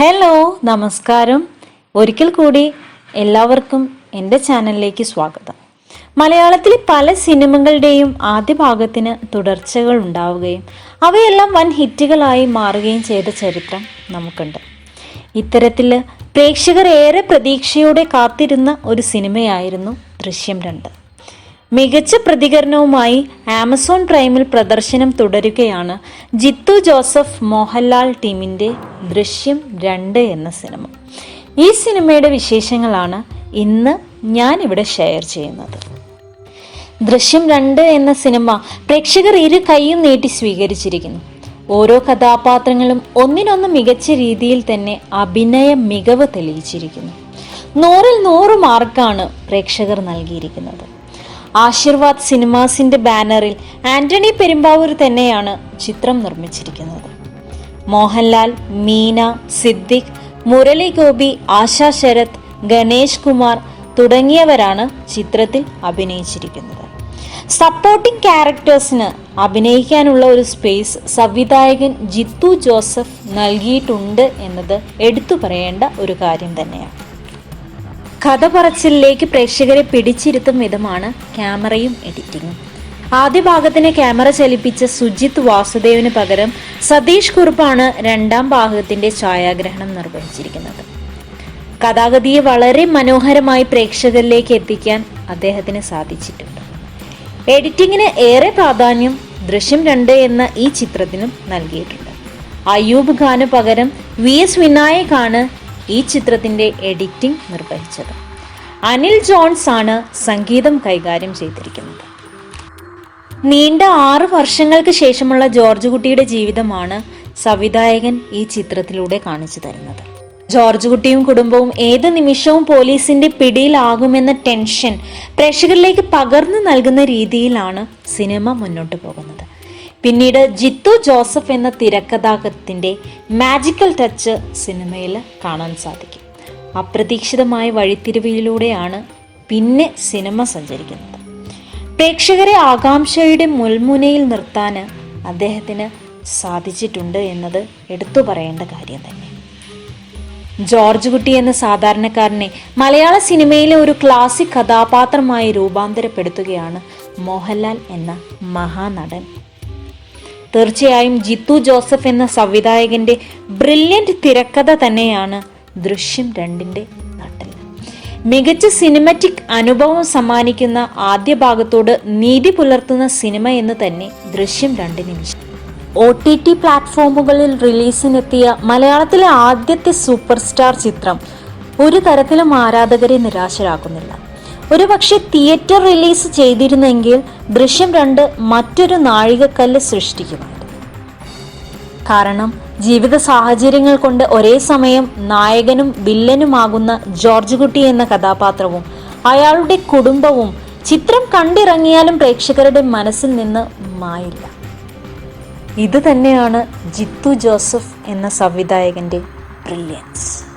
Hello നമസ്കാരം. ഒരിക്കൽ കൂടി എല്ലാവർക്കും എന്റെ ചാനലിലേക്ക് സ്വാഗതം. മലയാളത്തിലെ പല സിനിമകളുടെയും ആദ്യ ഭാഗത്തിന് തുടർച്ചകൾ ഉണ്ടാവുകയും അവയെല്ലാം വൻ ഹിറ്റുകളായി മാറുകയും ചെയ്ത ചരിത്രം നമുക്കുണ്ട്. ഇത്തരത്തിൽ പ്രേക്ഷകർ ഏറെ പ്രതീക്ഷയോടെ കാത്തിരുന്ന ഒരു സിനിമയായിരുന്നു ദൃശ്യം രണ്ട്. മികച്ച പ്രതികരണവുമായി ആമസോൺ പ്രൈമിൽ പ്രദർശനം തുടരുകയാണ്. ജിത്തു ജോസഫ് മോഹൻലാൽ ടീമിന്റെ ദൃശ്യം രണ്ട് എന്ന സിനിമ. ഈ സിനിമയുടെ വിശേഷങ്ങളാണ് ഇന്ന് ഞാൻ ഇവിടെ ഷെയർ ചെയ്യുന്നത്. ദൃശ്യം രണ്ട് എന്ന സിനിമ പ്രേക്ഷകർ ഇരു കൈയും നീട്ടി സ്വീകരിച്ചിരിക്കുന്നു. ഓരോ കഥാപാത്രങ്ങളും ഒന്നിനൊന്ന് മികച്ച രീതിയിൽ തന്നെ അഭിനയ മികവ് തെളിയിച്ചിരിക്കുന്നു. നൂറിൽ നൂറ് മാർക്കാണ് പ്രേക്ഷകർ നൽകിയിരിക്കുന്നത്. ആശീർവാദ് സിനിമാസിന്റെ ബാനറിൽ ആന്റണി പെരുമ്പാവൂർ തന്നെയാണ് ചിത്രം നിർമ്മിച്ചിരിക്കുന്നത്. മോഹൻലാൽ മീന സിദ്ദിഖ് മുരളി ഗോപി ആശാ ശരത് ഗണേഷ് കുമാർ തുടങ്ങിയവരാണ് ചിത്രത്തിൽ അഭിനയിച്ചിരിക്കുന്നത്. സപ്പോർട്ടിംഗ് ക്യാരക്ടേഴ്സിന് അഭിനയിക്കാനുള്ള ഒരു സ്പേസ് സംവിധായകൻ ജിത്തു ജോസഫ് നൽകിയിട്ടുണ്ട് എന്നത് എടുത്തു പറയേണ്ട ഒരു കാര്യം തന്നെയാണ്. കഥ പറച്ചിലേക്ക് പ്രേക്ഷകരെ പിടിച്ചിരുത്തും വിധമാണ് ക്യാമറയും എഡിറ്റിംഗും ആദ്യ ഭാഗത്തിന് ക്യാമറ ചലിപ്പിച്ച സുജിത് വാസുദേവിന് പകരം സതീഷ് കുറുപ്പാണ് രണ്ടാം ഭാഗത്തിന്റെ ഛായാഗ്രഹണം നിർവഹിച്ചിരിക്കുന്നത്. കഥാഗതിയെ വളരെ മനോഹരമായി പ്രേക്ഷകരിലേക്ക് എത്തിക്കാൻ അദ്ദേഹത്തിന് സാധിച്ചിട്ടുണ്ട്. എഡിറ്റിങ്ങിന് ഏറെ പ്രാധാന്യം ദൃശ്യം രണ്ട് എന്ന ഈ ചിത്രത്തിനും നൽകിയിട്ടുണ്ട്. അയ്യൂബ് ഖാന് പകരം വി എസ് വിനായകാണ് ഈ ചിത്രത്തിന്റെ എഡിറ്റിംഗ് നിർവഹിച്ചത്. അനിൽ ജോൺസ് ആണ് സംഗീതം കൈകാര്യം ചെയ്തിരിക്കുന്നത്. നീണ്ട ആറ് വർഷങ്ങൾക്ക് ശേഷമുള്ള ജോർജ് കുട്ടിയുടെ ജീവിതമാണ് സംവിധായകൻ ഈ ചിത്രത്തിലൂടെ കാണിച്ചു തരുന്നത്. ജോർജ് കുട്ടിയും കുടുംബവും ഏത് നിമിഷവും പോലീസിന്റെ പിടിയിലാകുമെന്ന ടെൻഷൻ പ്രേക്ഷകരിലേക്ക് പകർന്നു നൽകുന്ന രീതിയിലാണ് സിനിമ മുന്നോട്ട് പോകുന്നത്. പിന്നീട് ജോസഫ് എന്ന തിരക്കഥാകൃത്തിന്റെ മാജിക്കൽ ടച്ച് സിനിമയിൽ കാണാൻ സാധിക്കും. അപ്രതീക്ഷിതമായ വഴിത്തിരിവിലൂടെയാണ് പിന്നെ സിനിമ സഞ്ചരിക്കുന്നത്. പ്രേക്ഷകരെ ആകാംക്ഷയുടെ മുൾമുനയിൽ നിർത്താൻ അദ്ദേഹത്തിന് സാധിച്ചിട്ടുണ്ട് എന്നത് എടുത്തു പറയേണ്ട കാര്യം തന്നെ. ജോർജ് കുട്ടി എന്ന സാധാരണക്കാരനെ മലയാള സിനിമയിലെ ഒരു ക്ലാസിക് കഥാപാത്രമായി രൂപാന്തരപ്പെടുത്തുകയാണ് മോഹൻലാൽ എന്ന മഹാനടൻ. തീർച്ചയായും ജിത്തു ജോസഫ് എന്ന സംവിധായകന്റെ ബ്രില്യന്റ് തിരക്കഥ തന്നെയാണ് ദൃശ്യം രണ്ടിന്റെ നട്ടൽ മികച്ച സിനിമാറ്റിക് അനുഭവം സമ്മാനിക്കുന്ന ആദ്യ ഭാഗത്തോട് നീതി പുലർത്തുന്ന സിനിമ എന്ന് തന്നെ ദൃശ്യം രണ്ടിന് വിഷയം ഒ ടി ടി പ്ലാറ്റ്ഫോമുകളിൽ റിലീസിനെത്തിയ മലയാളത്തിലെ ആദ്യത്തെ സൂപ്പർ സ്റ്റാർ ചിത്രം ഒരു തരത്തിലും ആരാധകരെ നിരാശരാക്കുന്നില്ല. ഒരു പക്ഷെ തിയേറ്റർ റിലീസ് ചെയ്തിരുന്നെങ്കിൽ ദൃശ്യം രണ്ട് മറ്റൊരു നാഴികക്കല്ല് സൃഷ്ടിക്കുമായിരുന്നു. കാരണം ജീവിത സാഹചര്യങ്ങൾ കൊണ്ട് ഒരേ സമയം നായകനും വില്ലനുമാകുന്ന ജോർജ് കുട്ടി എന്ന കഥാപാത്രവും അയാളുടെ കുടുംബവും ചിത്രം കണ്ടിറങ്ങിയാലും പ്രേക്ഷകരുടെ മനസ്സിൽ നിന്ന് മായില്ല. ഇത് തന്നെയാണ് ജിത്തു ജോസഫ് എന്ന സംവിധായകന്റെ ബ്രില്യൻസ്